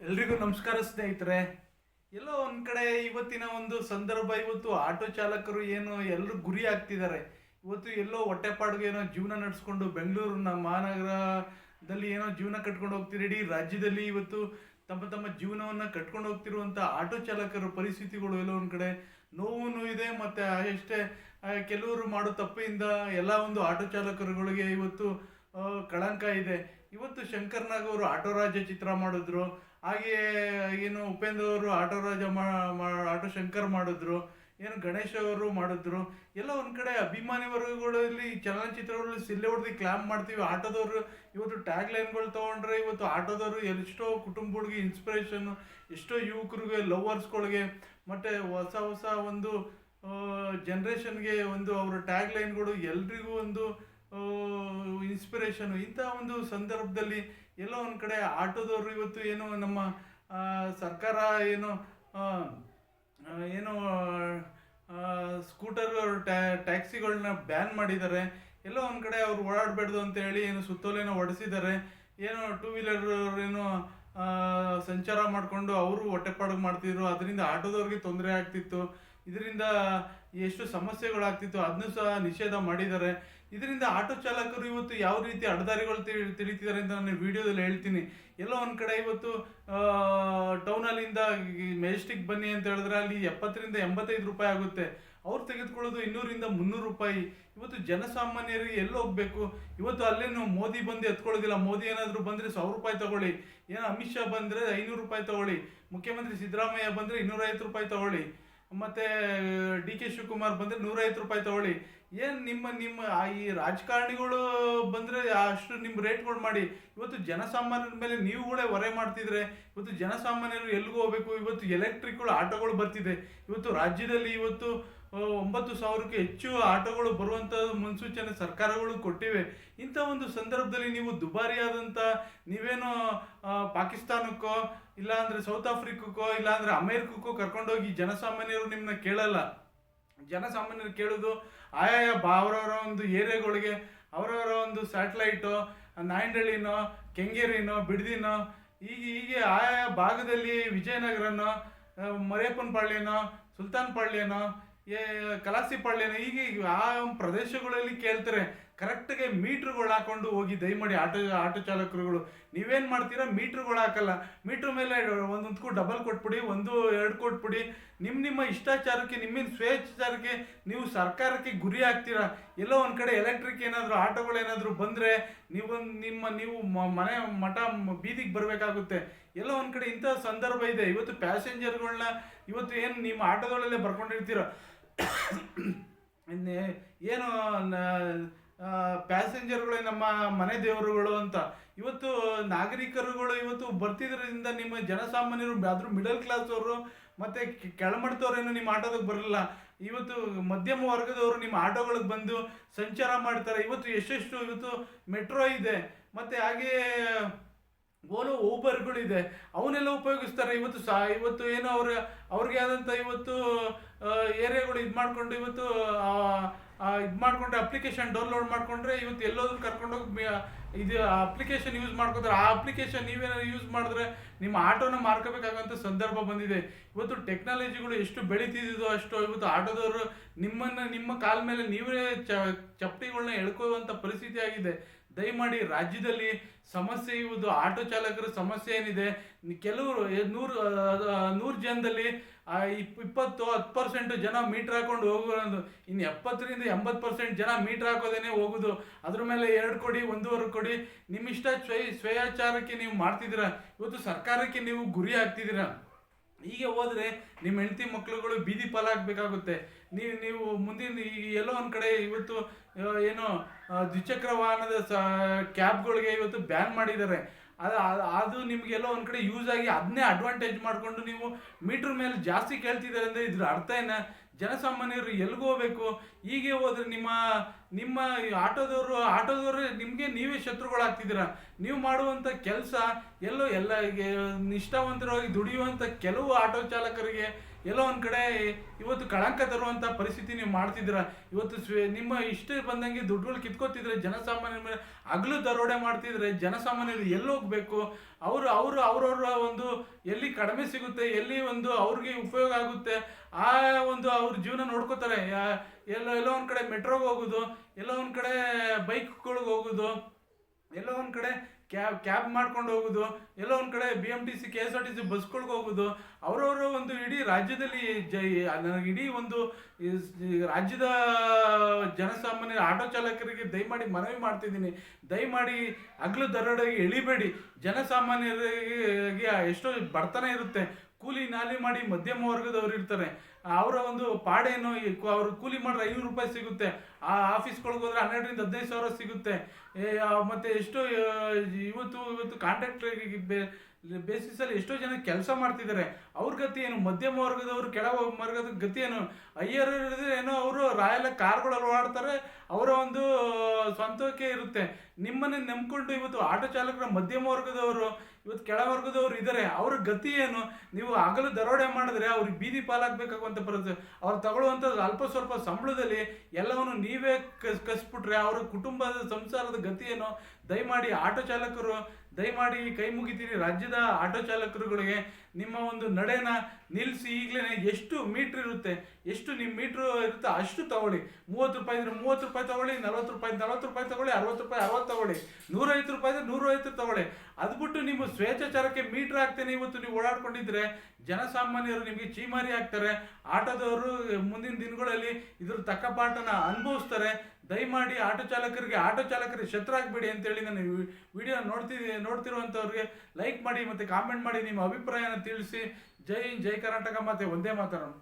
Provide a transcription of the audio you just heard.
ಎಲ್ರಿಗೂ ನಮಸ್ಕಾರ ಸ್ನೇಹಿತರೆ. ಎಲ್ಲೋ ಒಂದು ಕಡೆ ಇವತ್ತಿನ ಒಂದು ಸಂದರ್ಭ, ಇವತ್ತು ಆಟೋ ಚಾಲಕರು ಏನು ಎಲ್ಲರೂ ಗುರಿ ಆಗ್ತಿದ್ದಾರೆ. ಇವತ್ತು ಎಲ್ಲೋ ಹೊಟ್ಟೆಪಾಡಿಗೆ ಏನೋ ಜೀವನ ನಡೆಸ್ಕೊಂಡು ಬೆಂಗಳೂರಿನ ಮಹಾನಗರದಲ್ಲಿ ಏನೋ ಜೀವನ ಕಟ್ಕೊಂಡು ಹೋಗ್ತಿರೋ. ಇಡೀ ರಾಜ್ಯದಲ್ಲಿ ಇವತ್ತು ತಮ್ಮ ತಮ್ಮ ಜೀವನವನ್ನ ಕಟ್ಕೊಂಡು ಹೋಗ್ತಿರುವಂತ ಆಟೋ ಚಾಲಕರ ಪರಿಸ್ಥಿತಿಗಳು ಎಲ್ಲೋ ಒಂದು ಕಡೆ ನೋವು ಇದೆ. ಮತ್ತೆ ಅಷ್ಟೇ ಕೆಲವರು ಮಾಡೋ ತಪ್ಪಿಂದ ಎಲ್ಲ ಒಂದು ಆಟೋ ಚಾಲಕರುಗಳಿಗೆ ಇವತ್ತು ಕಳಂಕ ಇದೆ. ಇವತ್ತು ಶಂಕರ್ನಾಗ್ ಅವರು ಆಟೋ ರಾಜ ಚಿತ್ರ ಮಾಡಿದ್ರು. ಹಾಗೆಯೇ ಏನು ಉಪೇಂದ್ರ ಅವರು ಆಟೋ ರಾಜ ಆಟೋ ಶಂಕರ್ ಮಾಡಿದ್ರು, ಏನು ಗಣೇಶ್ ಅವರು ಮಾಡಿದ್ರು, ಎಲ್ಲ ಒಂದು ಕಡೆ ಅಭಿಮಾನಿ ವರ್ಗಗಳಲ್ಲಿ ಚಲನಚಿತ್ರಗಳಲ್ಲಿ ಸಿಲ್ಲೆ ಹೊಡೆದು ಕ್ಲಾಮ್ ಮಾಡ್ತೀವಿ. ಆಟೋದವರು ಇವತ್ತು ಟ್ಯಾಗ್ ಲೈನ್ಗಳು ತಗೊಂಡ್ರೆ ಇವತ್ತು ಆಟೋದವರು ಎಷ್ಟೋ ಕುಟುಂಬಗಳಿಗೆ ಇನ್ಸ್ಪಿರೇಷನ್ ಎಷ್ಟೋ ಯುವಕರಿಗೆ ಲವರ್ಸ್ಗಳಿಗೆ ಮತ್ತೆ ಹೊಸ ಹೊಸ ಒಂದು ಜನ್ರೇಷನ್ಗೆ ಒಂದು ಅವರ ಟ್ಯಾಗ್ ಲೈನ್ಗಳು ಎಲ್ರಿಗೂ ಒಂದು ಇನ್ಸ್ಪಿರೇಷನ್ ಇಂಥ ಒಂದು ಸಂದರ್ಭದಲ್ಲಿ ಎಲ್ಲೋ ಒಂದು ಕಡೆ ಆಟೋದವರು ಇವತ್ತು ಏನು ನಮ್ಮ ಸರ್ಕಾರ ಏನು ಏನು ಸ್ಕೂಟರ್ ಟ್ಯಾಕ್ಸಿಗಳನ್ನ ಬ್ಯಾನ್ ಮಾಡಿದ್ದಾರೆ. ಎಲ್ಲೋ ಒಂದು ಕಡೆ ಅವ್ರು ಓಡಾಡಬಾರ್ದು ಅಂತ ಹೇಳಿ ಏನು ಸುತ್ತೋಲೆನ ಹೊಡೆಸಿದ್ದಾರೆ ಏನೋ ಟೂ ವೀಲರ್ ಏನು ಸಂಚಾರ ಮಾಡಿಕೊಂಡು ಅವರು ಹೊಟ್ಟೆಪಾಡು ಮಾಡ್ತಿದ್ರು. ಅದರಿಂದ ಆಟೋದವ್ರಿಗೆ ತೊಂದರೆ ಆಗ್ತಿತ್ತು. ಇದರಿಂದ ಎಷ್ಟು ಸಮಸ್ಯೆಗಳಾಗ್ತಿತ್ತು ಅದನ್ನು ಸಹ ನಿಷೇಧ ಮಾಡಿದ್ದಾರೆ. ಇದರಿಂದ ಆಟೋ ಚಾಲಕರು ಇವತ್ತು ಯಾವ ರೀತಿ ಅಡ್ದಾರಿಗಳು ತಿಳಿ ತಿಳಿತಿದ್ದಾರೆ ಅಂತ ನಾನು ವಿಡಿಯೋದಲ್ಲಿ ಹೇಳ್ತೀನಿ. ಎಲ್ಲೋ ಒಂದು ಕಡೆ ಇವತ್ತು ಟೌನಲ್ಲಿಂದ ಮೆಜೆಸ್ಟಿಕ್ ಬನ್ನಿ ಅಂತ ಹೇಳಿದ್ರೆ ಅಲ್ಲಿ ಎಪ್ಪತ್ತರಿಂದ ಎಂಬತ್ತೈದು ರೂಪಾಯಿ ಆಗುತ್ತೆ. ಅವ್ರು ತೆಗೆದುಕೊಳ್ಳೋದು ಇನ್ನೂರಿಂದ ಮುನ್ನೂರು ರೂಪಾಯಿ. ಇವತ್ತು ಜನಸಾಮಾನ್ಯರಿಗೆ ಎಲ್ಲಿ ಹೋಗಬೇಕು? ಇವತ್ತು ಅಲ್ಲೇನು ಮೋದಿ ಬಂದು ಎತ್ಕೊಳ್ಳೋದಿಲ್ಲ. ಮೋದಿ ಏನಾದರೂ ಬಂದರೆ ಸಾವಿರ ರೂಪಾಯಿ ತಗೊಳ್ಳಿ. ಏನೋ ಅಮಿತ್ ಶಾ ಬಂದರೆ ಐನೂರು ರೂಪಾಯಿ ತಗೊಳ್ಳಿ. ಮುಖ್ಯಮಂತ್ರಿ ಸಿದ್ದರಾಮಯ್ಯ ಬಂದರೆ ಇನ್ನೂರೈವತ್ತು ರೂಪಾಯಿ ತಗೊಳ್ಳಿ. ಮತ್ತೆ, ಡಿ ಕೆ ಶಿವಕುಮಾರ್ ಬಂದ್ರೆ ನೂರೈವತ್ತು ರೂಪಾಯಿ ತಗೊಳ್ಳಿ. ಏನ್ ನಿಮ್ಮ ನಿಮ್ಮ ಈ ರಾಜಕಾರಣಿಗಳು ಬಂದ್ರೆ ಅಷ್ಟು ನಿಮ್ಮ ರೇಟ್ಗಳು ಮಾಡಿ. ಇವತ್ತು ಜನಸಾಮಾನ್ಯರ ಮೇಲೆ ನೀವುಗಳೇ ಹೊರೆ ಮಾಡ್ತಿದ್ರೆ, ಇವತ್ತು ಜನಸಾಮಾನ್ಯರು ಎಲ್ಲಿಗೂ ಹೋಗ್ಬೇಕು? ಇವತ್ತು ಎಲೆಕ್ಟ್ರಿಕ್ಗಳು ಆಟೋಗಳು ಬರ್ತಿದೆ. ಇವತ್ತು ರಾಜ್ಯದಲ್ಲಿ ಇವತ್ತು ಒಂಬತ್ತು ಸಾವಿರಕ್ಕೆ ಹೆಚ್ಚು ಆಟೋಗಳು ಬರುವಂತ ಮುನ್ಸೂಚನೆ ಸರ್ಕಾರಗಳು ಕೊಟ್ಟಿವೆ. ಇಂಥ ಒಂದು ಸಂದರ್ಭದಲ್ಲಿ ನೀವು ದುಬಾರಿಯಾದಂಥ ನೀವೇನೋ ಪಾಕಿಸ್ತಾನಕ್ಕೋ ಇಲ್ಲ ಅಂದ್ರೆ ಸೌತ್ ಆಫ್ರಿಕಕ್ಕೋ ಇಲ್ಲ ಅಂದ್ರೆ ಅಮೇರಿಕಕ್ಕೋ ಕರ್ಕೊಂಡೋಗಿ ಜನಸಾಮಾನ್ಯರು ನಿಮ್ಮನ್ನ ಕೇಳಲ್ಲ. ಜನಸಾಮಾನ್ಯರು ಕೇಳೋದು ಆಯಾಯ ಬಾ, ಅವರವರ ಒಂದು ಏರಿಯಾಗಳಿಗೆ, ಅವರವರ ಒಂದು ಸ್ಯಾಟಲೈಟು ನಾಯಂಡಳ್ಳಿನೋ ಕೆಂಗೇರಿನೋ, ಬಿಡದಿನೋ, ಹೀಗೆ ಹೀಗೆ ಆಯಾ ಭಾಗದಲ್ಲಿ ವಿಜಯನಗರನೋ ಮರೇಪನ್ ಪಾಳ್ಯನೋ, ಸುಲ್ತಾನ್ ಪಾಳ್ಯನೋ ಏ, ಕಲಾಸಿ ಈಗ ಹೀಗೆ ಆ ಪ್ರದೇಶಗಳಲ್ಲಿ ಕೇಳ್ತಾರೆ ಕರೆಕ್ಟ್ಗೆ ಮೀಟ್ರ್ಗಳು ಹಾಕೊಂಡು ಹೋಗಿ ದಯಮಾಡಿ ಆಟೋ ಆಟೋ ಚಾಲಕರುಗಳು, ನೀವೇನು ಮಾಡ್ತೀರಾ? ಮೀಟ್ರ್ಗಳು ಹಾಕಲ್ಲ. ಮೀಟ್ರ್ ಮೇಲೆ ಒಂದೊಂದಕ್ಕೂ ಡಬಲ್ ಕೊಟ್ಬಿಡಿ, ಒಂದು, ಎರಡು ಕೊಟ್ಬಿಡಿ. ನಿಮ್ಮ ನಿಮ್ಮ ಇಷ್ಟಾಚಾರಕ್ಕೆ, ನಿಮ್ಮಿನ ಸ್ವೇಚ್ಛಾಚಾರಕ್ಕೆ ನೀವು ಸರ್ಕಾರಕ್ಕೆ ಗುರಿ ಹಾಕ್ತೀರಾ? ಎಲ್ಲೋ ಒಂದು ಕಡೆ ಎಲೆಕ್ಟ್ರಿಕ್ ಏನಾದರೂ, ಆಟೋಗಳು ಏನಾದರೂ ಬಂದರೆ ನೀವು ನಿಮ್ಮ, ನೀವು ಮನೆ, ಮಠ, ಬೀದಿಗೆ ಬರಬೇಕಾಗುತ್ತೆ. ಎಲ್ಲೋ ಒಂದು ಕಡೆ ಇಂಥ ಸಂದರ್ಭ ಇದೆ. ಇವತ್ತು ಪ್ಯಾಸೆಂಜರ್ಗಳನ್ನ ಇವತ್ತು ಏನು ನಿಮ್ಮ ಆಟೋಗಳಲ್ಲೇ ಬರ್ಕೊಂಡಿರ್ತೀರ? ಇನ್ನೇ- ಏನು ಪ್ಯಾಸೆಂಜರ್ಗಳು ನಮ್ಮ ಮನೆ ದೇವರುಗಳು ಅಂತ. ಇವತ್ತು ನಾಗರಿಕರುಗಳು ಇವತ್ತು ಬರ್ತಿದ್ರಿಂದ ನಿಮ್ಮ ಜನಸಾಮಾನ್ಯರು ಆದ್ರೂ ಮಿಡಲ್ ಕ್ಲಾಸ್ ಅವರು ಮತ್ತೆ ಕೆಳಮಟ್ಟದವ್ರೇನು ನಿಮ್ಮ ಆಟೋದಕ್ಕೆ ಬರಲ್ಲ ಇವತ್ತು ಮಧ್ಯಮ ವರ್ಗದವರು ನಿಮ್ಮ ಆಟೋಗಳಿಗೆ ಬಂದು ಸಂಚಾರ ಮಾಡ್ತಾರೆ. ಇವತ್ತು ಎಷ್ಟೆಷ್ಟು ಇವತ್ತು ಮೆಟ್ರೋ ಇದೆ. ಮತ್ತೆ ಹಾಗೆ ಓಲೋ ಊಬರ್ಗಳಿದೆ. ಅವನ್ನೆಲ್ಲ ಉಪಯೋಗಿಸ್ತಾರೆ. ಇವತ್ತು ಸಾ, ಇವತ್ತು ಏನು ಅವ್ರ, ಅವ್ರಿಗೆ ಆದಂಥ ಇವತ್ತು ಏರಿಯಾಗಳು ಇದು ಮಾಡಿಕೊಂಡು ಇವತ್ತು ಇದು ಮಾಡ್ಕೊಂಡ್ರೆ ಅಪ್ಲಿಕೇಶನ್ ಡೌನ್ಲೋಡ್ ಮಾಡಿಕೊಂಡ್ರೆ ಇವತ್ತು ಎಲ್ಲೋದ್ರು ಕರ್ಕೊಂಡೋಗಿ ಇದು ಅಪ್ಲಿಕೇಶನ್ ಯೂಸ್ ಮಾಡ್ಕೋತಾರೆ. ಆ ಅಪ್ಲಿಕೇಶನ್ ನೀವೇನಾದ್ರು ಯೂಸ್ ಮಾಡಿದ್ರೆ ನಿಮ್ಮ ಆಟೋನ ಮಾರ್ಕೋಬೇಕಾಗುವಂಥ ಸಂದರ್ಭ ಬಂದಿದೆ. ಇವತ್ತು ಟೆಕ್ನಾಲಜಿಗಳು ಎಷ್ಟು ಬೆಳೀತಿದ್ದೋ ಅಷ್ಟು ಇವತ್ತು ಆಟೋದವರು ನಿಮ್ಮನ್ನ ನಿಮ್ಮ ಕಾಲ ಮೇಲೆ ನೀವೇ ಚ ಚಪ್ಪಟಿಗಳನ್ನ ಎಳ್ಕೊಳ್ಳುವಂಥ ಪರಿಸ್ಥಿತಿ ಆಗಿದೆ. ದಯಮಾಡಿ ರಾಜ್ಯದಲ್ಲಿ ಸಮಸ್ಯೆ ಇವುದು ಆಟೋ ಚಾಲಕರ ಸಮಸ್ಯೆ ಏನಿದೆ, ಕೆಲವರು ನೂರು ನೂರು ಜನದಲ್ಲಿ ಇಪ್- ಇಪ್ಪತ್ತು, ಹತ್ತು ಪರ್ಸೆಂಟ್ ಜನ ಮೀಟರ್ ಹಾಕೊಂಡು ಹೋಗೋದು ಇನ್ನು ಎಪ್ಪತ್ತರಿಂದ ಎಂಬತ್ತು ಪರ್ಸೆಂಟ್ ಜನ ಮೀಟರ್ ಹಾಕೋದೇನೆ ಹೋಗೋದು ಅದ್ರ ಮೇಲೆ ಎರಡು ಕೊಡಿ ಒಂದೂವರೆ ಕೊಡಿ ನಿಮ್ಮಿಷ್ಟ ಸ್ವಯ ಸ್ವಯಾಚಾರಕ್ಕೆ ನೀವು ಮಾಡ್ತಿದ್ದೀರಾ? ಇವತ್ತು ಸರ್ಕಾರಕ್ಕೆ ನೀವು ಗುರಿ ಆಗ್ತಿದ್ದೀರಾ ಹೀಗೆ ಹೋದ್ರೆ ನಿಮ್ಮ ಹೆಂಡತಿ ಮಕ್ಕಳುಗಳು ಬೀದಿ ಪಾಲಾಗಬೇಕಾಗುತ್ತೆ. ನೀವು ನೀವು ಮುಂದಿನ ಈ ಎಲ್ಲೋ ಒಂದು ಕಡೆ ಇವತ್ತು ಏನೋ ದ್ವಿಚಕ್ರ ವಾಹನದ ಸ ಕ್ಯಾಬ್ಗಳಿಗೆ ಇವತ್ತು ಬ್ಯಾನ್ ಮಾಡಿದ್ದಾರೆ. ಅದು, ಅದು- ನಿಮಗೆಲ್ಲೋ ಒಂದು ಕಡೆ ಯೂಸ್ ಆಗಿ ಅದನ್ನೇ ಅಡ್ವಾಂಟೇಜ್ ಮಾಡಿಕೊಂಡು ನೀವು ಮೀಟ್ರ್ ಮೇಲೆ ಜಾಸ್ತಿ ಕೇಳ್ತಿದ್ದಾರೆ ಅಂದರೆ ಇದ್ರ ಅರ್ಥ ಏನ? ಜನಸಾಮಾನ್ಯರು ಎಲ್ಲಿಗೆ ಹೋಗ್ಬೇಕು? ಹೀಗೆ ಹೋದ್ರೆ ನಿಮ್ಮ ನಿಮ್ಮ ಆಟೋದವರು ಆಟೋದವರು ನಿಮಗೆ ನೀವೇ ಶತ್ರುಗಳಾಗ್ತಿದ್ದೀರ? ನೀವು ಮಾಡುವಂಥ ಕೆಲಸ ಎಲ್ಲೋ ಎಲ್ಲ ಈಗ ನಿಷ್ಠಾವಂತರಾಗಿ ದುಡಿಯುವಂಥ ಕೆಲವು ಆಟೋ ಚಾಲಕರಿಗೆ ಎಲ್ಲೋ ಒಂದು ಕಡೆ ಇವತ್ತು ಕಳಂಕ ತರುವಂಥ ಪರಿಸ್ಥಿತಿ ನೀವು ಮಾಡ್ತಿದ್ದೀರಾ? ಇವತ್ತು ನಿಮ್ಮ ಇಷ್ಟ ಬಂದಂಗೆ ದುಡ್ಡುಗಳು ಕಿತ್ಕೋತಿದ್ರೆ, ಜನಸಾಮಾನ್ಯರ ಮೇಲೆ ಹಗಲು ದರೋಡೆ ಮಾಡ್ತಿದ್ರೆ, ಜನಸಾಮಾನ್ಯರು ಎಲ್ಲಿ ಹೋಗ್ಬೇಕು? ಅವರು ಅವರು ಅವ್ರವ್ರ ಒಂದು ಎಲ್ಲಿ ಕಡಿಮೆ ಸಿಗುತ್ತೆ, ಎಲ್ಲಿ ಒಂದು ಅವ್ರಿಗೆ ಉಪಯೋಗ ಆಗುತ್ತೆ? ಆ ಒಂದು ಅವ್ರ ಜೀವನ ನೋಡ್ಕೋತಾರೆ. ಎಲ್ಲ ಎಲ್ಲೋ ಎಲ್ಲೋ ಒಂದು ಕಡೆ ಮೆಟ್ರೋಗೆ ಹೋಗೋದು, ಎಲ್ಲೋ ಒಂದು ಕಡೆ ಬೈಕ್ಗಳಿಗೆ ಹೋಗೋದು, ಎಲ್ಲೋ ಒಂದು ಕಡೆ ಕ್ಯಾಬ್ ಕ್ಯಾಬ್ ಮಾಡ್ಕೊಂಡು ಹೋಗೋದು, ಎಲ್ಲೋ ಒಂದು ಕಡೆ B M T C K S R T C ಬಸ್ಗಳ್ಗೆ ಹೋಗೋದು, ಅವರವರ ಒಂದು ಇಡೀ ರಾಜ್ಯದಲ್ಲಿ ಜೈ ನನಗೆ ಇಡೀ ಒಂದು ರಾಜ್ಯದ ಜನಸಾಮಾನ್ಯ ಆಟೋ ಚಾಲಕರಿಗೆ ದಯಮಾಡಿ ಮನವಿ ಮಾಡ್ತಿದ್ದೀನಿ. ದಯಮಾಡಿ ಹಗ್ಲು ದರೋಡೆಗೆ ಎಳಿಬೇಡಿ ಜನಸಾಮಾನ್ಯರಿಗೆ ಎಷ್ಟೋ ಬಡತನ ಇರುತ್ತೆ. ಕೂಲಿ ನಾಲಿ ಮಾಡಿ ಮಧ್ಯಮ ವರ್ಗದವರು ಇರ್ತಾರೆ. ಅವರ ಒಂದು ಪಾಡೇನು ಅವರು ಕೂಲಿ ಮಾಡಿದ್ರೆ ಐನೂರು ರೂಪಾಯಿ ಸಿಗುತ್ತೆ. ಆ ಆಫೀಸ್ಗಳಿಗೆ ಹೋದ್ರೆ ಹನ್ನೆರಡರಿಂದ ಹದಿನೈದು ಸಾವಿರ ಸಿಗುತ್ತೆ. ಮತ್ತು ಎಷ್ಟೋ ಇವತ್ತು ಇವತ್ತು ಕಾಂಟ್ರಾಕ್ಟ್ ಬೇಸಿಸಲ್ಲಿ ಎಷ್ಟೋ ಜನ ಕೆಲಸ ಮಾಡ್ತಿದ್ದಾರೆ. ಅವ್ರ ಗತಿ ಏನು? ಮಧ್ಯಮ ವರ್ಗದವರು, ಕೆಳ ವರ್ಗದ ಗತಿ ಏನು? ಅಯ್ಯರ್ ಏನೋ ಅವರು ರಾಯಲ್ ಕಾರ್ಗಳಲ್ಲಿ ಓಡಾಡ್ತಾರೆ. ಅವರ ಒಂದು ಸ್ವಂತಕ್ಕೆ ಇರುತ್ತೆ. ನಿಮ್ಮನ್ನೇ ನಂಬ್ಕೊಂಡು ಇವತ್ತು ಆಟೋ ಚಾಲಕರ ಮಧ್ಯಮ ವರ್ಗದವರು ಇವತ್ತು ಕೆಳವರ್ಗದವ್ರು ಇದ್ದಾರೆ ಅವ್ರ ಗತಿ ಏನು? ನೀವು ಹಗಲು ದರೋಡೆ ಮಾಡಿದ್ರೆ ಅವ್ರಿಗೆ ಬೀದಿ ಪಾಲಾಗಬೇಕಾಗುವಂಥ ಪರಿಸ್ಥಿತಿ. ಅವ್ರು ತಗೊಳ್ಳುವಂಥದ್ದು ಅಲ್ಪ ಸ್ವಲ್ಪ ಸಂಬಳದಲ್ಲಿ ಎಲ್ಲವನ್ನು ನೀವೇ ಕಸ್, ಕಸ್ಬಿಟ್ರೆ ಅವ್ರ ಕುಟುಂಬದ ಸಂಸಾರದ ಗತಿ ಏನು? ದಯಮಾಡಿ ಆಟೋ ಚಾಲಕರು, ದಯಮಾಡಿ ಕೈ ಮುಗಿತೀರಿ. ರಾಜ್ಯದ ಆಟೋ ಚಾಲಕರುಗಳಿಗೆ ನಿಮ್ಮ ಒಂದು ನಡೆನ ನಿಲ್ಲಿಸಿ ಈಗಲೇ ಎಷ್ಟು ಮೀಟ್ರ್ ಇರುತ್ತೆ, ಎಷ್ಟು ನಿಮ್ಮ ಮೀಟ್ರ್ ಇರುತ್ತೆ ಅಷ್ಟು ತಗೊಳ್ಳಿ. ಮೂವತ್ತು ರೂಪಾಯಿ ಇದ್ರೆ ಮೂವತ್ತು ರೂಪಾಯಿ ತಗೊಳ್ಳಿ, ನಲ್ವತ್ತು ರೂಪಾಯಿ ನಲ್ವತ್ತು ರೂಪಾಯಿ ತಗೊಳ್ಳಿ, ಅರವತ್ತು ರೂಪಾಯಿ ಅರವತ್ತು ತಗೊಳ್ಳಿ. ನೂರೈವತ್ತು ರೂಪಾಯಿ ಇದ್ರೆ ನೂರೈವತ್ತು ತಗೊಳ್ಳಿ. ನಿಮ್ಮ ಸ್ವೇಚ್ಛಾಚಾರಕ್ಕೆ ಮೀಟರ್ ಹಾಕ್ತೇನೆ ಇವತ್ತು ನೀವು ಓಡಾಡ್ಕೊಂಡಿದ್ರೆ ಜನಸಾಮಾನ್ಯರು ನಿಮಗೆ ಚೀಮಾರಿ ಆಗ್ತಾರೆ. ಆಟೋದವರು ಮುಂದಿನ ದಿನಗಳಲ್ಲಿ ಇದ್ರ ತಕ್ಕ ಪಾಠನ ಅನುಭವಿಸ್ತಾರೆ. ದಯಮಾಡಿ ಆಟೋ ಚಾಲಕರಿಗೆ ಆಟೋ ಚಾಲಕರಿಗೆ ಶತ್ರು ಆಗಬೇಡಿ ಅಂತೇಳಿ ನಾನು ವಿಡಿಯೋ ನೋಡ್ತಿದ್ದೆ ನೋಡ್ತಿರುವಂಥವ್ರಿಗೆ ಲೈಕ್ ಮಾಡಿ ಮತ್ತು ಕಾಮೆಂಟ್ ಮಾಡಿ ನಿಮ್ಮ ಅಭಿಪ್ರಾಯನ ತಿಳಿಸಿ. ಜೈ ಹಿಂದ್, ಜೈ ಕರ್ನಾಟಕ ಮತ್ತೆ ಒಂದೇ ಮಾತರಂ